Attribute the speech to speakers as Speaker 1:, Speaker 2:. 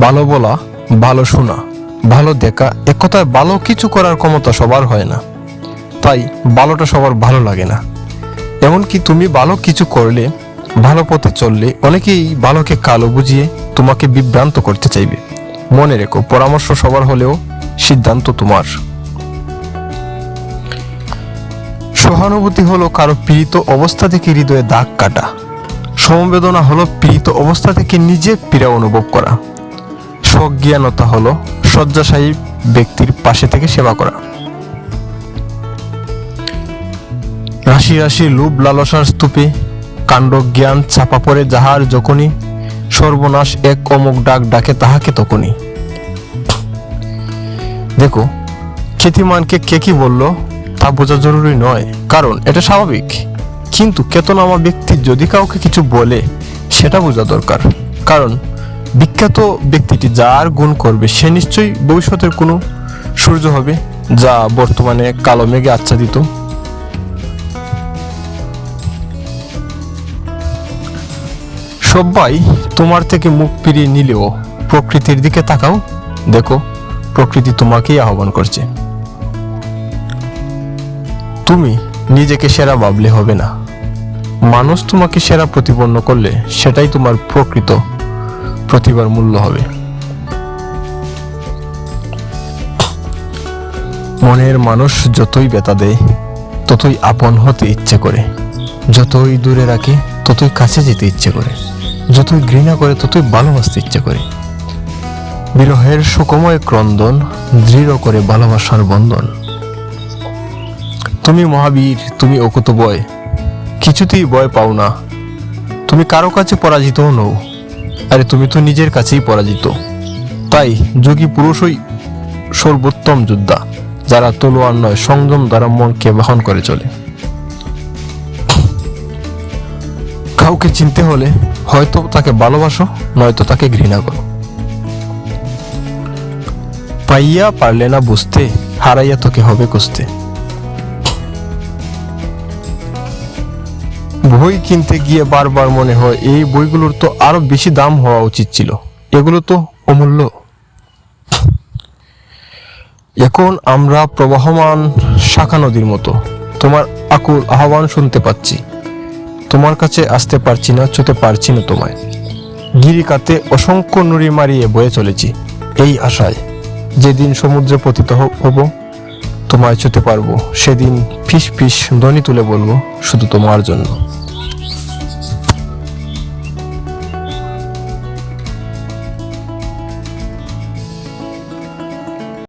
Speaker 1: ভালো বলা, ভালো শোনা, ভালো দেখা এক কথায় ভালো কিছু করার ক্ষমতা সবার হয় না। তাই ভালোটা সবার ভালো লাগে না। এমনকি তুমি ভালো কিছু করলে, ভালো পথে চললে অনেকেই ভালোকে কালো বুঝিয়ে তোমাকে বিভ্রান্ত করতে চাইবে। মনে রেখো, পরামর্শ সবার হলেও সিদ্ধান্ত তোমার। সহানুভূতি হলো কারও পীড়িত অবস্থা থেকে হৃদয়ে দাগ কাটা। সমবেদনা হলো পীড়িত অবস্থা থেকে নিজে পীড়া অনুভব করা। সজ্ঞানতা হলো শয্যাশায়ী ব্যক্তির পাশে থেকে সেবা করা। রাশি রাশি লোভ লালসার স্তূপে কাণ্ড জ্ঞান চাপা পড়ে যাহার যখনই সর্বনাশ এক অমুক ডাক ডাকে তাহাকে তখনই। দেখো, খ্যাতিমানকে কে কি বলল তা বোঝা জরুরি নয়, কারণ এটা স্বাভাবিক। কিন্তু কেতনামা ব্যক্তি যদি কাউকে কিছু বলে, সেটা বোঝা দরকার। কারণ বিখ্যাত ব্যক্তিটি যার গুণ করবে, সে নিশ্চয়ই ভবিষ্যতের কোনো সূর্য হবে যা বর্তমানে কালো মেঘে আচ্ছাদিত। সবাই তোমার থেকে মুখ ফিরিয়ে নিলেও প্রকৃতির দিকে তাকাও, দেখো প্রকৃতি তোমাকেই আহ্বান করছে। তুমি নিজেকে সেরা ভাবলে হবে না। মানুষ তোমাকে সেরা প্রতিপন্ন করলে সেটাই তোমার প্রকৃত প্রতিভার মূল্য হবে। মনের মানুষ যতই বেতা দেয়, ততই আপন হতে ইচ্ছে করে। যতই দূরে রাখে, ততই কাছে যেতে ইচ্ছে করে। যতই ঘৃণা করে, ততই ভালোবাসতে ইচ্ছে করে। বিরহের সুকময় ক্রন্দন, দৃঢ় করে ভালোবাসার বন্ধন। তুমি মহাবীর, তুমি অকুত বয় কিছুতেই ভয় পাও না। তুমি কারও কাছে পরাজিতও নও। আরে তুমি তো নিজের কাছেই পরাজিত। তাই যোগী পুরুষই সর্বোত্তম যোদ্ধা, যারা তলোয়ার নয়, সংযম দ্বারা মনকে বহন করে চলে। কাউকে চিনতে হলে হয়তো তাকে ভালোবাসো, নয়তো তাকে ঘৃণা করো। পাইয়া পারলে না বুঝতে, হারাইয়া তোকে হবে কুস্তে বই কিনতে গিয়ে বারবার মনে হয় এই বইগুলোর তো আরও বেশি দাম হওয়া উচিত ছিল। এগুলো তো অমূল্য। এখন আমরা প্রবাহমান শাখা নদীর মতো। তোমার আকুল আহ্বান শুনতে পাচ্ছি। তোমার কাছে আসতে পারছি না, ছুতে পারছি না তোমায়। গিরিকাতে অসংখ্য নুড়ি মারিয়ে বয়ে চলেছি। এই আশায় যেদিন সমুদ্রে পতিত হব, তোমায় ছুতে পারব। সেদিন ফিস ফিস ধ্বনি তুলে বলব, শুধু তোমার জন্য।